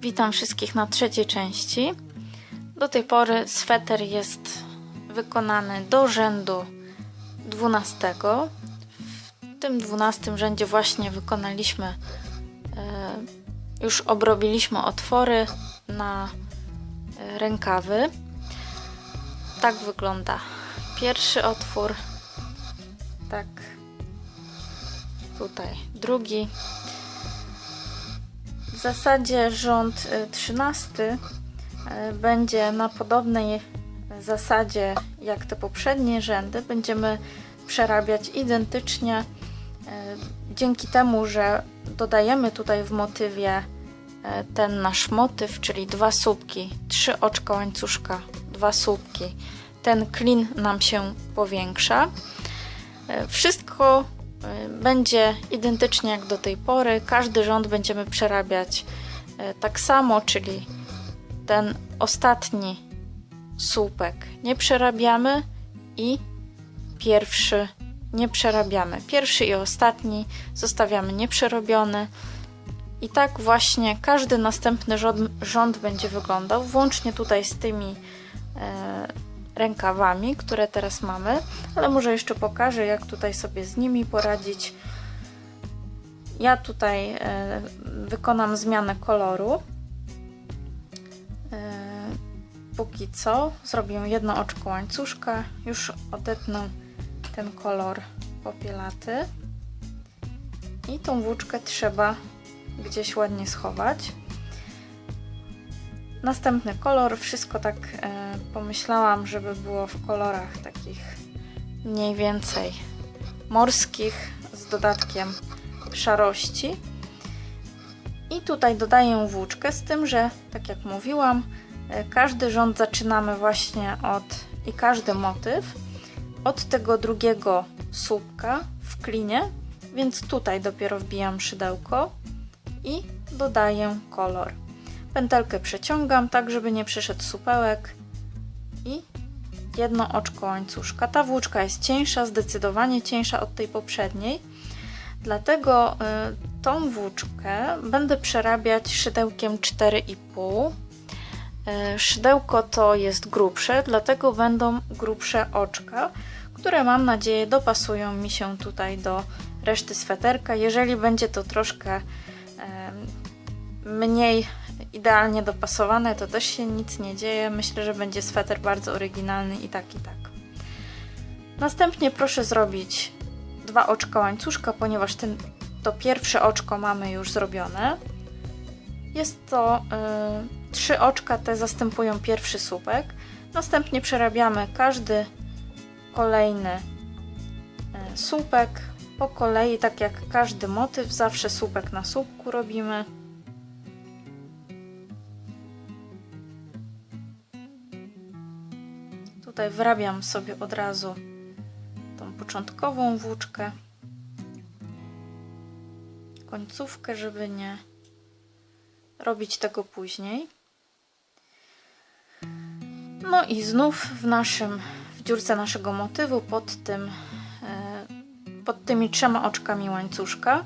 Witam wszystkich na trzeciej części. Do tej pory sweter jest wykonany do rzędu 12. W tym 12 rzędzie właśnie wykonaliśmy, e, już obrobiliśmy otwory na rękawy. Tak wygląda pierwszy otwór. Tak. Tutaj drugi. Zasadzie rząd y, 13 y, będzie na podobnej zasadzie jak te poprzednie rzędy. Będziemy przerabiać identycznie. y, Dzięki temu, że dodajemy tutaj w motywie y, ten nasz motyw, czyli dwa słupki, trzy oczka łańcuszka, dwa słupki, ten klin nam się powiększa. Y, Wszystko y, będzie identycznie jak do tej pory. Każdy rząd będziemy przerabiać y, tak samo, czyli ten ostatni słupek nie przerabiamy i pierwszy nie przerabiamy. Pierwszy i ostatni zostawiamy nieprzerobiony. I tak właśnie każdy następny rząd, rząd będzie wyglądał, włącznie tutaj z tymi e, rękawami, które teraz mamy, ale może jeszcze pokażę, jak tutaj sobie z nimi poradzić. Ja tutaj e, wykonam zmianę koloru. E, póki co zrobię jedno oczko łańcuszka, już odetnę ten kolor popielaty i tą włóczkę trzeba gdzieś ładnie schować. Następny kolor, wszystko tak e, pomyślałam, żeby było w kolorach takich mniej więcej morskich z dodatkiem szarości. I tutaj dodaję włóczkę z tym, że tak jak mówiłam, e, każdy rząd zaczynamy właśnie od i każdy motyw od tego drugiego słupka w klinie, więc tutaj dopiero wbijam szydełko i dodaję kolor. Pętelkę przeciągam tak, żeby nie przyszedł supełek i jedno oczko łańcuszka. Ta włóczka jest cieńsza, zdecydowanie cieńsza od tej poprzedniej, dlatego y, tą włóczkę będę przerabiać szydełkiem 4,5. Y, Szydełko to jest grubsze, dlatego będą grubsze oczka, które mam nadzieję dopasują mi się tutaj do reszty sweterka. Jeżeli będzie to troszkę em, mniej idealnie dopasowane, to też się nic nie dzieje. Myślę, że będzie sweter bardzo oryginalny i tak, i tak. Następnie proszę zrobić dwa oczka łańcuszka, ponieważ ten, to pierwsze oczko mamy już zrobione. Jest to y, trzy oczka, te zastępują pierwszy słupek. Następnie przerabiamy każdy kolejny y, słupek po kolei, tak jak każdy motyw, zawsze słupek na słupku robimy. Tutaj wrabiam sobie od razu tą początkową włóczkę, końcówkę, żeby nie robić tego później. No i znów w naszym, w dziurce naszego motywu pod tym, e, pod tymi trzema oczkami łańcuszka.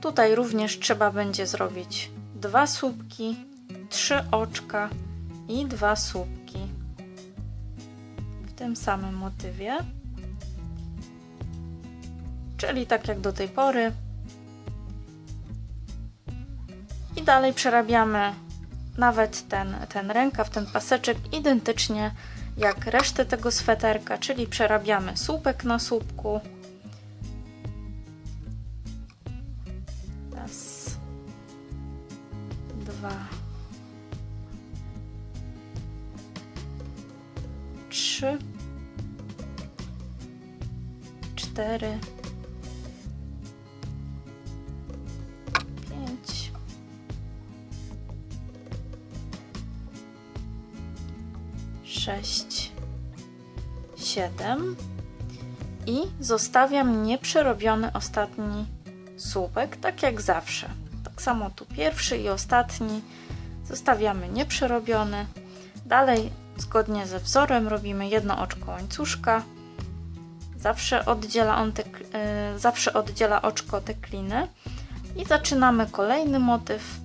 Tutaj również trzeba będzie zrobić dwa słupki, trzy oczka i dwa słupki tym samym motywie. Czyli tak jak do tej pory. I dalej przerabiamy nawet ten, ten rękaw, ten paseczek identycznie jak resztę tego sweterka, czyli przerabiamy słupek na słupku. I zostawiam nieprzerobiony ostatni słupek, tak jak zawsze. Tak samo tu pierwszy i ostatni zostawiamy nieprzerobiony. Dalej, zgodnie ze wzorem, robimy jedno oczko łańcuszka. Zawsze oddziela, on te, y, zawsze oddziela oczko te kliny. I zaczynamy kolejny motyw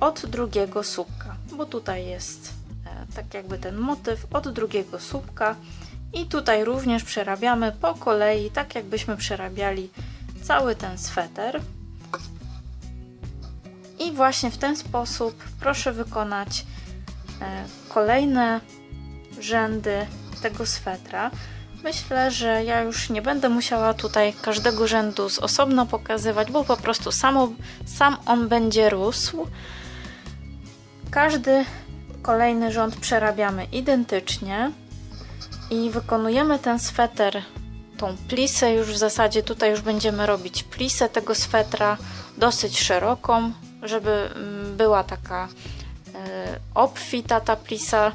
od drugiego słupka, bo tutaj jest e, tak jakby ten motyw od drugiego słupka i tutaj również przerabiamy po kolei, tak jakbyśmy przerabiali cały ten sweter. I właśnie w ten sposób proszę wykonać e, kolejne rzędy tego swetra. Myślę, że ja już nie będę musiała tutaj każdego rzędu z osobna pokazywać, bo po prostu samo, sam on będzie rósł. Każdy kolejny rząd przerabiamy identycznie i wykonujemy ten sweter, tą plisę już w zasadzie tutaj już będziemy robić plisę tego swetra dosyć szeroką, żeby mm, była taka e, obfita ta plisa,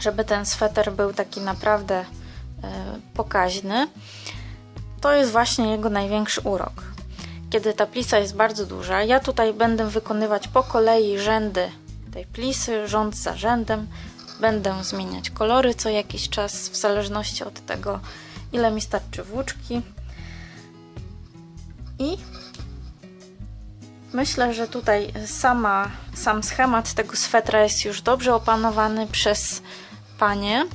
żeby ten sweter był taki naprawdę e, pokaźny. To jest właśnie jego największy urok. Kiedy ta plisa jest bardzo duża, ja tutaj będę wykonywać po kolei rzędy tej plisy, rząd za rzędem. Będę zmieniać kolory co jakiś czas, w zależności od tego, ile mi starczy włóczki. I myślę, że tutaj sama, sam schemat tego swetra jest już dobrze opanowany przez panie.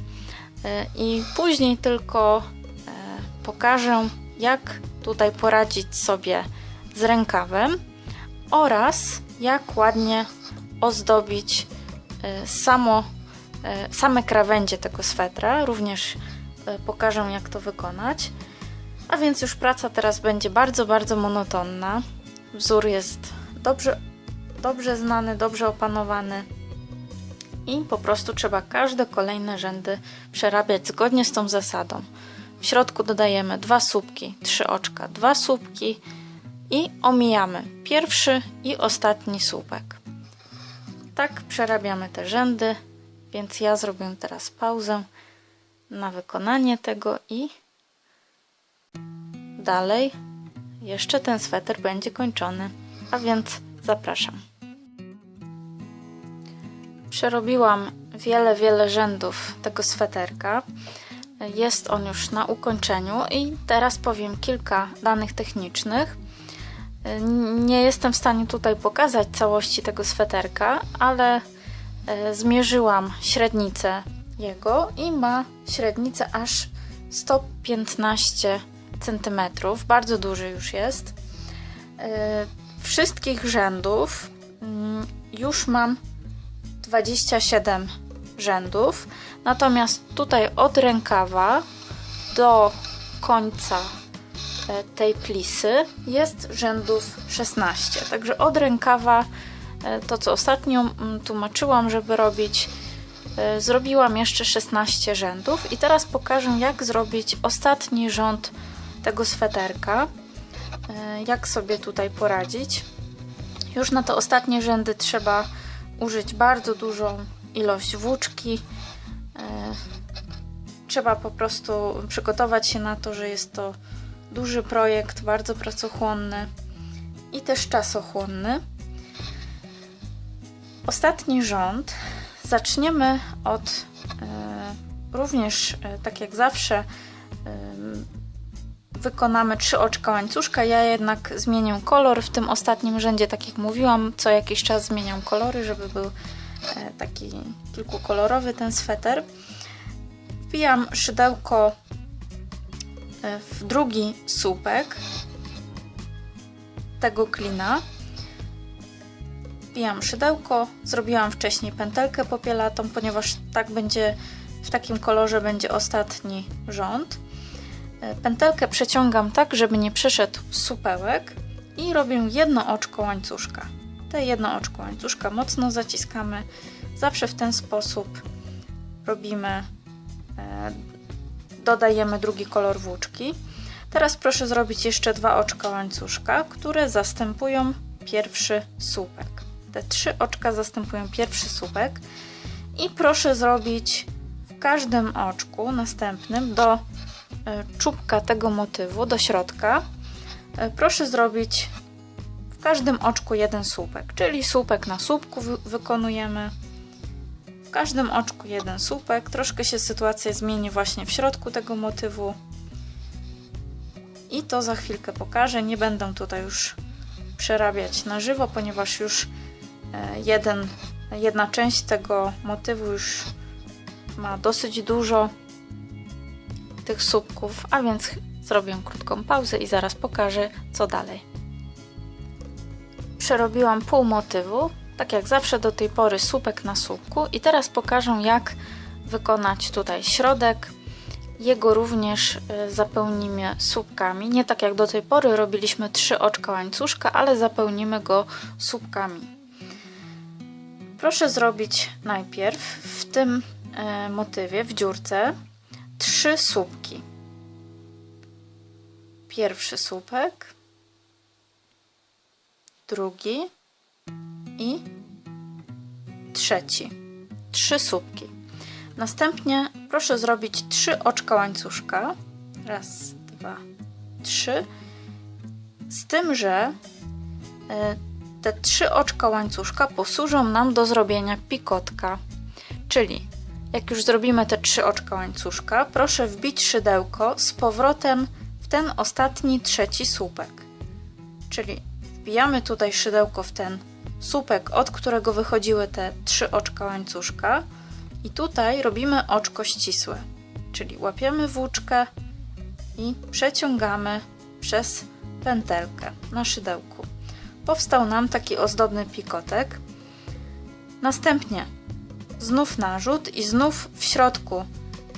E, I później tylko e, pokażę, jak tutaj poradzić sobie z rękawem oraz jak ładnie ozdobić e, samo, same krawędzie tego swetra. Również pokażę, jak to wykonać. A więc już praca teraz będzie bardzo, bardzo monotonna. Wzór jest dobrze, dobrze znany, dobrze opanowany i po prostu trzeba każde kolejne rzędy przerabiać zgodnie z tą zasadą. W środku dodajemy dwa słupki, trzy oczka, dwa słupki i omijamy pierwszy i ostatni słupek. Tak przerabiamy te rzędy, więc ja zrobię teraz pauzę na wykonanie tego i dalej jeszcze ten sweter będzie kończony, a więc zapraszam. Przerobiłam wiele, wiele rzędów tego sweterka. Jest on już na ukończeniu i teraz powiem kilka danych technicznych. Nie jestem w stanie tutaj pokazać całości tego sweterka, ale zmierzyłam średnicę jego i ma średnicę aż 115 cm. Bardzo duży już jest. E, wszystkich rzędów mm, już mam 27 rzędów. Natomiast tutaj od rękawa do końca e, tej plisy jest rzędów 16. Także od rękawa, e, to co ostatnio mm, tłumaczyłam, żeby robić, e, zrobiłam jeszcze 16 rzędów. I teraz pokażę, jak zrobić ostatni rząd tego sweterka. Jak sobie tutaj poradzić. Już na te ostatnie rzędy trzeba użyć bardzo dużą ilość włóczki. E, trzeba po prostu przygotować się na to, że jest to duży projekt, bardzo pracochłonny i też czasochłonny. Ostatni rząd zaczniemy od e, również, e, tak jak zawsze, wykonamy trzy oczka łańcuszka. Ja jednak zmienię kolor w tym ostatnim rzędzie, tak jak mówiłam, co jakiś czas zmieniam kolory, żeby był e, taki kilkukolorowy ten sweter. Wbijam szydełko e, w drugi słupek tego klina. Wbijam szydełko, zrobiłam wcześniej pętelkę popielatą, ponieważ tak będzie w takim kolorze będzie ostatni rząd. E, pętelkę przeciągam tak, żeby nie przeszedł supełek i robię jedno oczko łańcuszka. Te jedno oczko łańcuszka mocno zaciskamy. Zawsze w ten sposób robimy, e, dodajemy drugi kolor włóczki. Teraz proszę zrobić jeszcze dwa oczka łańcuszka, które zastępują pierwszy słupek. Te trzy oczka zastępują pierwszy słupek i proszę zrobić w każdym oczku następnym do E, czubka tego motywu do środka e, proszę zrobić w każdym oczku jeden słupek, czyli słupek na słupku wy wykonujemy. W każdym oczku jeden słupek. Troszkę się sytuacja zmieni właśnie w środku tego motywu. I to za chwilkę pokażę. Nie będę tutaj już przerabiać na żywo, ponieważ już jeden, jedna część tego motywu już ma dosyć dużo tych słupków, a więc zrobię krótką pauzę i zaraz pokażę co dalej. Przerobiłam pół motywu, tak jak zawsze do tej pory słupek na słupku i teraz pokażę jak wykonać tutaj środek. Jego również y, zapełnimy słupkami, nie tak jak do tej pory robiliśmy trzy oczka łańcuszka, ale zapełnimy go słupkami. Proszę zrobić najpierw w tym y, motywie, w dziurce, trzy słupki. Pierwszy słupek, drugi i trzeci. Trzy słupki. Następnie proszę zrobić trzy oczka łańcuszka. Raz, dwa, trzy. Z tym, że e, te trzy oczka łańcuszka posłużą nam do zrobienia pikotka. Czyli jak już zrobimy te trzy oczka łańcuszka, proszę wbić szydełko z powrotem w ten ostatni trzeci słupek. Czyli wbijamy tutaj szydełko w ten słupek, od którego wychodziły te trzy oczka łańcuszka i tutaj robimy oczko ścisłe, czyli łapiemy włóczkę i przeciągamy przez pętelkę na szydełku. Powstał nam taki ozdobny pikotek. Następnie znów narzut i znów w środku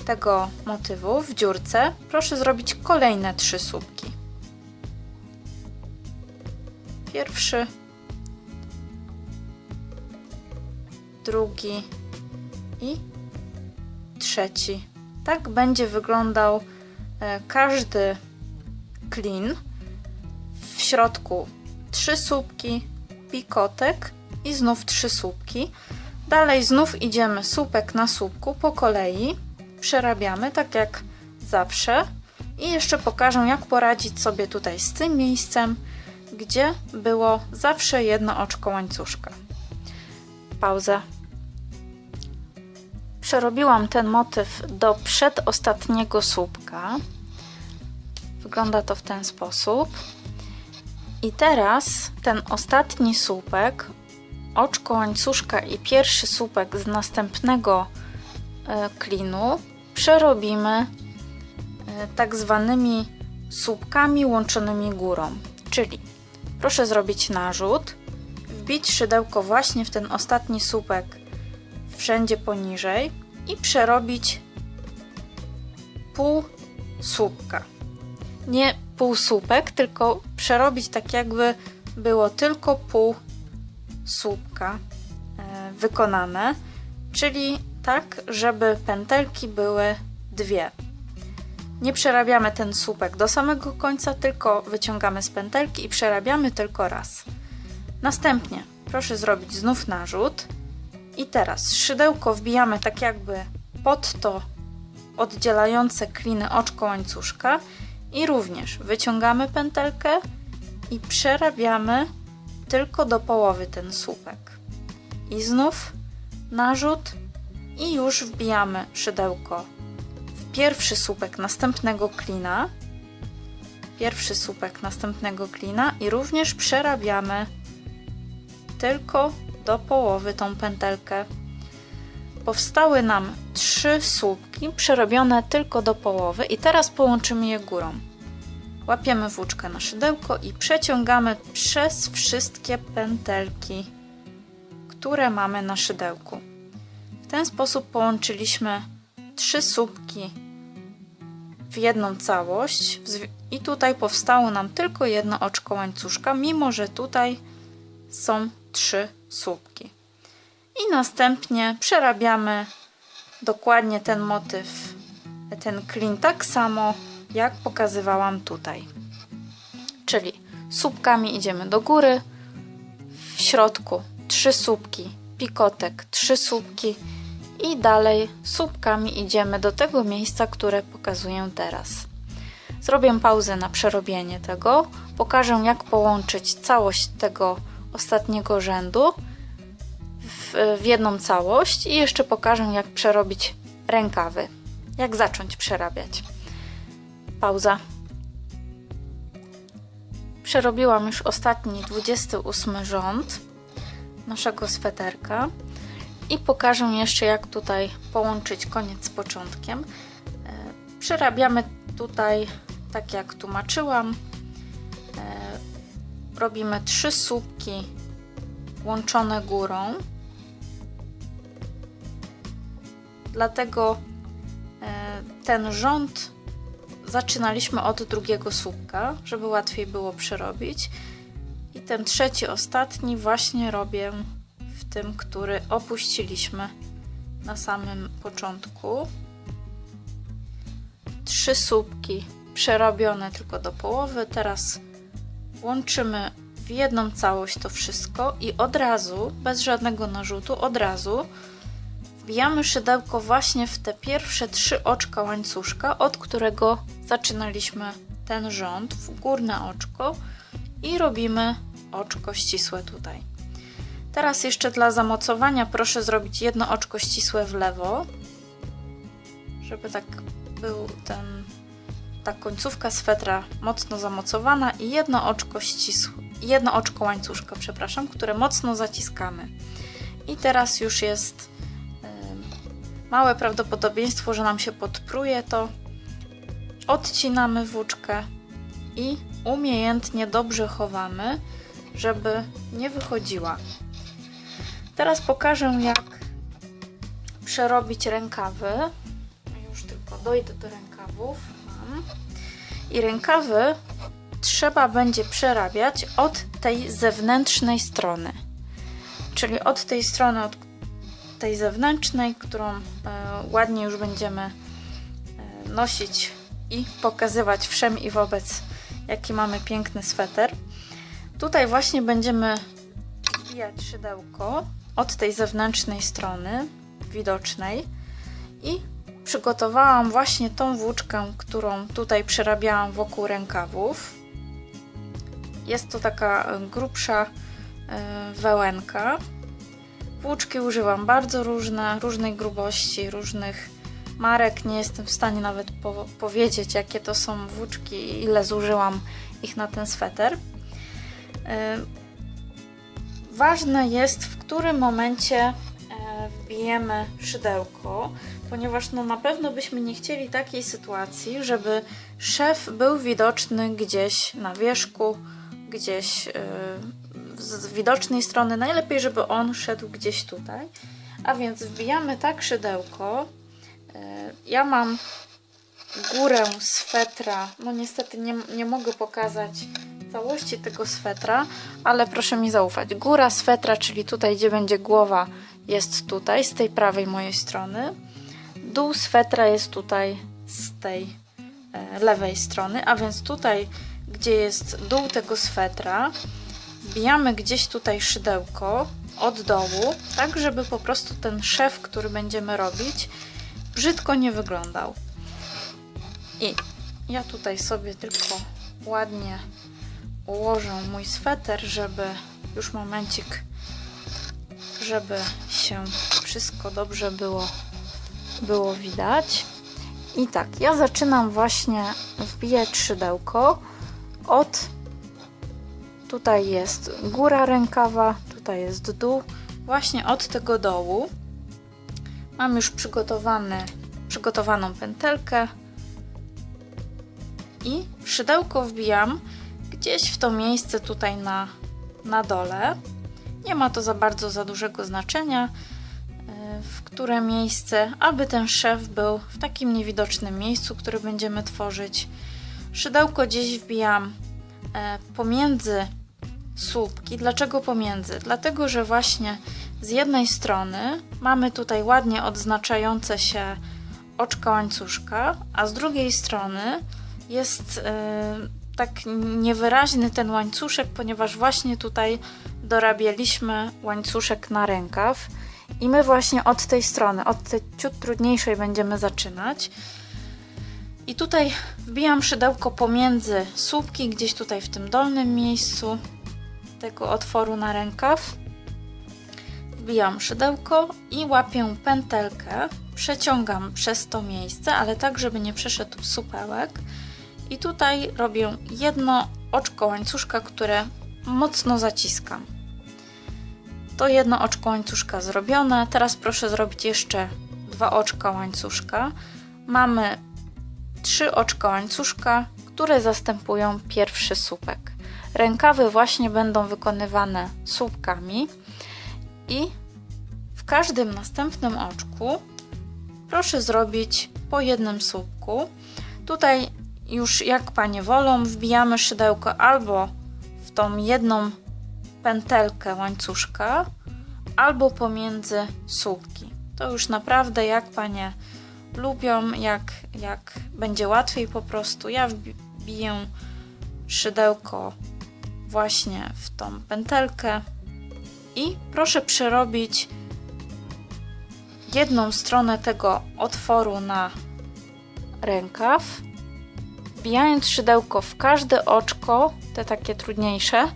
tego motywu, w dziurce, proszę zrobić kolejne trzy słupki. Pierwszy, drugi i trzeci. Tak będzie wyglądał e, każdy klin. W środku trzy słupki, pikotek i znów trzy słupki. Dalej znów idziemy słupek na słupku po kolei. Przerabiamy tak jak zawsze. I jeszcze pokażę jak poradzić sobie tutaj z tym miejscem, gdzie było zawsze jedno oczko łańcuszka. Pauza. Przerobiłam ten motyw do przedostatniego słupka. Wygląda to w ten sposób. I teraz ten ostatni słupek, oczko łańcuszka i pierwszy słupek z następnego e, klinu przerobimy e, tak zwanymi słupkami łączonymi górą. Czyli proszę zrobić narzut, wbić szydełko właśnie w ten ostatni słupek wszędzie poniżej i przerobić pół słupka. Nie pół słupek, tylko przerobić tak jakby było tylko pół słupka e, wykonane, czyli tak, żeby pętelki były dwie. Nie przerabiamy ten słupek do samego końca, tylko wyciągamy z pętelki i przerabiamy tylko raz. Następnie proszę zrobić znów narzut i teraz szydełko wbijamy tak jakby pod to oddzielające kliny oczko łańcuszka i również wyciągamy pętelkę i przerabiamy tylko do połowy ten słupek. I znów narzut i już wbijamy szydełko w pierwszy słupek następnego klina, pierwszy słupek następnego klina i również przerabiamy tylko do połowy tą pętelkę. Powstały nam trzy słupki przerobione tylko do połowy i teraz połączymy je górą. Łapiemy włóczkę na szydełko i przeciągamy przez wszystkie pętelki, które mamy na szydełku. W ten sposób połączyliśmy trzy słupki w jedną całość i tutaj powstało nam tylko jedno oczko łańcuszka, mimo że tutaj są trzy słupki. I następnie przerabiamy dokładnie ten motyw, ten klin tak samo jak pokazywałam tutaj. Czyli słupkami idziemy do góry, w środku trzy słupki, pikotek, trzy słupki i dalej słupkami idziemy do tego miejsca, które pokazuję teraz. Zrobię pauzę na przerobienie tego, pokażę jak połączyć całość tego ostatniego rzędu w, jedną całość i jeszcze pokażę, jak przerobić rękawy. Jak zacząć przerabiać. Pauza. Przerobiłam już ostatni 28 rząd. naszego sweterka i pokażę jeszcze jak tutaj połączyć koniec z początkiem. E, Przerabiamy tutaj tak jak tłumaczyłam. E, Robimy trzy słupki łączone górą. Dlatego e, ten rząd zaczynaliśmy od drugiego słupka, żeby łatwiej było przerobić. I ten trzeci, ostatni właśnie robię w tym, który opuściliśmy na samym początku. Trzy słupki przerobione tylko do połowy. Teraz łączymy w jedną całość to wszystko i od razu, bez żadnego narzutu, od razu wbijamy szydełko właśnie w te pierwsze trzy oczka łańcuszka, od którego zaczynaliśmy ten rząd, w górne oczko i robimy oczko ścisłe tutaj. Teraz jeszcze dla zamocowania proszę zrobić jedno oczko ścisłe w lewo, żeby tak był ten, ta końcówka swetra mocno zamocowana i jedno oczko ścisłe, jedno oczko łańcuszka, przepraszam, które mocno zaciskamy. I teraz już jest małe prawdopodobieństwo, że nam się podpruje to. Odcinamy włóczkę i umiejętnie dobrze chowamy, żeby nie wychodziła. Teraz pokażę, jak przerobić rękawy. Już tylko dojdę do rękawów. Mam. I rękawy trzeba będzie przerabiać od tej zewnętrznej strony. Czyli od tej strony, od tej zewnętrznej, którą e, ładnie już będziemy e, nosić i pokazywać wszem i wobec, jaki mamy piękny sweter. Tutaj właśnie będziemy wbijać szydełko od tej zewnętrznej strony, widocznej i przygotowałam właśnie tą włóczkę, którą tutaj przerabiałam wokół rękawów. Jest to taka e, grubsza wełenka. Włóczki używam bardzo różne, różnej grubości, różnych marek. Nie jestem w stanie nawet po powiedzieć, jakie to są włóczki i ile zużyłam ich na ten sweter. E, Ważne jest, w którym momencie e, wbijemy szydełko, ponieważ no na pewno byśmy nie chcieli takiej sytuacji, żeby szef był widoczny gdzieś na wierzchu, gdzieś e, z widocznej strony. Najlepiej, żeby on szedł gdzieś tutaj. A więc wbijamy tak szydełko. E, Ja mam górę swetra. No niestety nie, nie mogę pokazać całości tego swetra, ale proszę mi zaufać. Góra swetra, czyli tutaj, gdzie będzie głowa, jest tutaj, z tej prawej mojej strony. Dół swetra jest tutaj, z tej e, lewej strony, a więc tutaj, gdzie jest dół tego swetra, wbijamy gdzieś tutaj szydełko od dołu, tak żeby po prostu ten szef, który będziemy robić, brzydko nie wyglądał. I ja tutaj sobie tylko ładnie ułożę mój sweter, żeby już momencik, żeby się wszystko dobrze było, było widać. I tak, ja zaczynam właśnie wbijać szydełko od tutaj jest góra rękawa, tutaj jest dół, właśnie od tego dołu. Mam już przygotowany, przygotowaną pętelkę i szydełko wbijam gdzieś w to miejsce tutaj na, na dole. Nie ma to za bardzo za dużego znaczenia, e, w które miejsce, aby ten szef był w takim niewidocznym miejscu, który będziemy tworzyć. Szydełko gdzieś wbijam e, pomiędzy słupki. Dlaczego pomiędzy? Dlatego, że właśnie z jednej strony mamy tutaj ładnie odznaczające się oczka łańcuszka, a z drugiej strony jest e, tak niewyraźny ten łańcuszek, ponieważ właśnie tutaj dorabialiśmy łańcuszek na rękaw i my właśnie od tej strony, od tej ciut trudniejszej będziemy zaczynać. I tutaj wbijam szydełko pomiędzy słupki, gdzieś tutaj w tym dolnym miejscu tego otworu na rękaw. Wbijam szydełko i łapię pętelkę, przeciągam przez to miejsce, ale tak, żeby nie przeszedł supełek. I tutaj robię jedno oczko łańcuszka, które mocno zaciskam. to jedno oczko łańcuszka zrobione. Teraz proszę zrobić jeszcze dwa oczka łańcuszka. Mamy trzy oczka łańcuszka, które zastępują pierwszy słupek. Rękawy właśnie będą wykonywane słupkami i w każdym następnym oczku proszę zrobić po jednym słupku. Tutaj już jak Panie wolą, wbijamy szydełko albo w tą jedną pętelkę łańcuszka, albo pomiędzy słupki. To już naprawdę jak Panie lubią, jak, jak będzie łatwiej po prostu. Ja wbiję szydełko właśnie w tą pętelkę. I proszę przerobić jedną stronę tego otworu na rękaw, wbijając szydełko w każde oczko, te takie trudniejsze,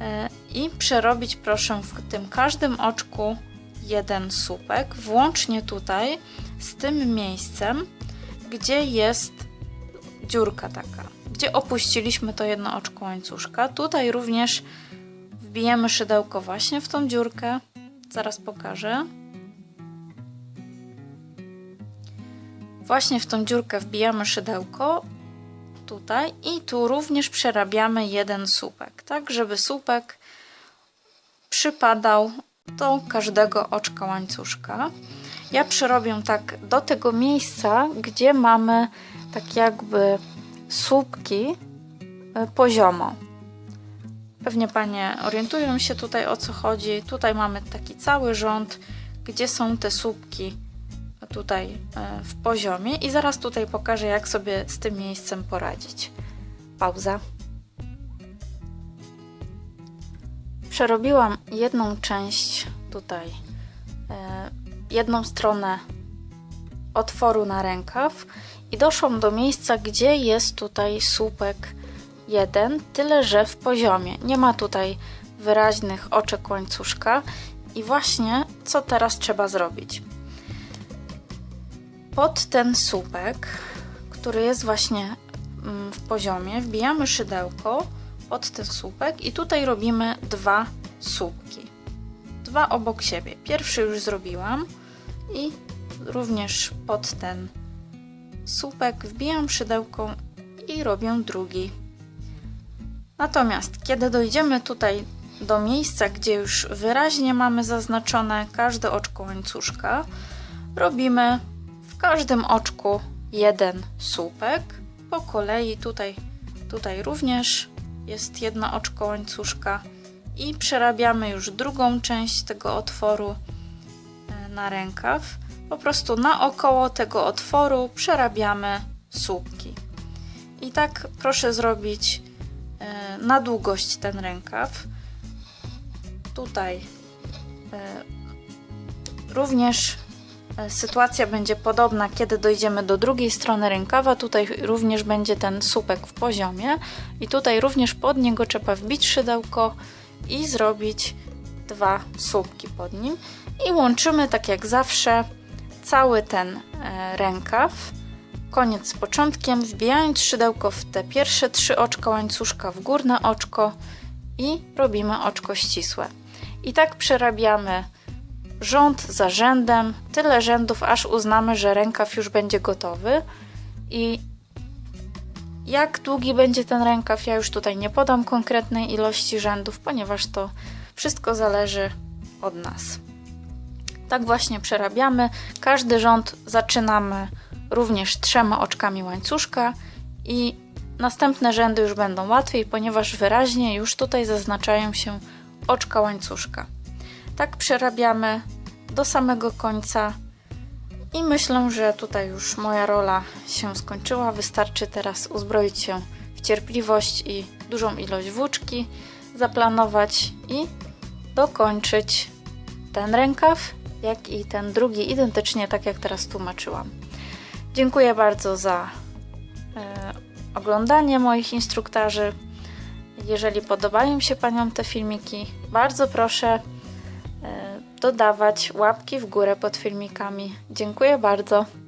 e, i przerobić proszę w tym każdym oczku jeden słupek, włącznie tutaj z tym miejscem, gdzie jest dziurka taka, gdzie opuściliśmy to jedno oczko łańcuszka. Tutaj również wbijemy szydełko właśnie w tą dziurkę. Zaraz pokażę. Właśnie w tą dziurkę wbijamy szydełko tutaj i tu również przerabiamy jeden słupek, tak żeby słupek przypadał do każdego oczka łańcuszka. Ja przerobię tak do tego miejsca, gdzie mamy tak jakby słupki e, poziomo. Pewnie Panie orientują się tutaj o co chodzi. Tutaj mamy taki cały rząd, gdzie są te słupki tutaj e, w poziomie i zaraz tutaj pokażę jak sobie z tym miejscem poradzić. Pauza. Przerobiłam jedną część tutaj, e, jedną stronę otworu na rękaw i doszłam do miejsca, gdzie jest tutaj słupek jeden, tyle że w poziomie. Nie ma tutaj wyraźnych oczek łańcuszka i właśnie co teraz trzeba zrobić? Pod ten słupek, który jest właśnie mm, w poziomie, wbijamy szydełko pod ten słupek i tutaj robimy dwa słupki. Dwa obok siebie. Pierwszy już zrobiłam i również pod ten słupek wbijam szydełko i robię drugi. Natomiast kiedy dojdziemy tutaj do miejsca, gdzie już wyraźnie mamy zaznaczone każde oczko łańcuszka, robimy w każdym oczku jeden słupek. Po kolei tutaj, tutaj również jest jedno oczko łańcuszka i przerabiamy już drugą część tego otworu e, na rękaw. Po prostu naokoło tego otworu przerabiamy słupki. I tak proszę zrobić e, na długość ten rękaw. Tutaj e, również sytuacja będzie podobna, kiedy dojdziemy do drugiej strony rękawa. Tutaj również będzie ten słupek w poziomie i tutaj również pod niego trzeba wbić szydełko i zrobić dwa słupki pod nim. I łączymy tak jak zawsze cały ten e, rękaw, koniec z początkiem, wbijając szydełko w te pierwsze trzy oczka łańcuszka w górne oczko i robimy oczko ścisłe. I tak przerabiamy rząd za rzędem, tyle rzędów, aż uznamy, że rękaw już będzie gotowy. I jak długi będzie ten rękaw, ja już tutaj nie podam konkretnej ilości rzędów, ponieważ to wszystko zależy od nas. Tak właśnie przerabiamy. Każdy rząd zaczynamy również trzema oczkami łańcuszka i następne rzędy już będą łatwiej, ponieważ wyraźnie już tutaj zaznaczają się oczka łańcuszka. Tak przerabiamy do samego końca i myślę, że tutaj już moja rola się skończyła. Wystarczy teraz uzbroić się w cierpliwość i dużą ilość włóczki, zaplanować i dokończyć ten rękaw, jak i ten drugi, identycznie tak jak teraz tłumaczyłam. Dziękuję bardzo za e, oglądanie moich instruktarzy. Jeżeli podobają się Paniom te filmiki, bardzo proszę e, dodawać łapki w górę pod filmikami. Dziękuję bardzo.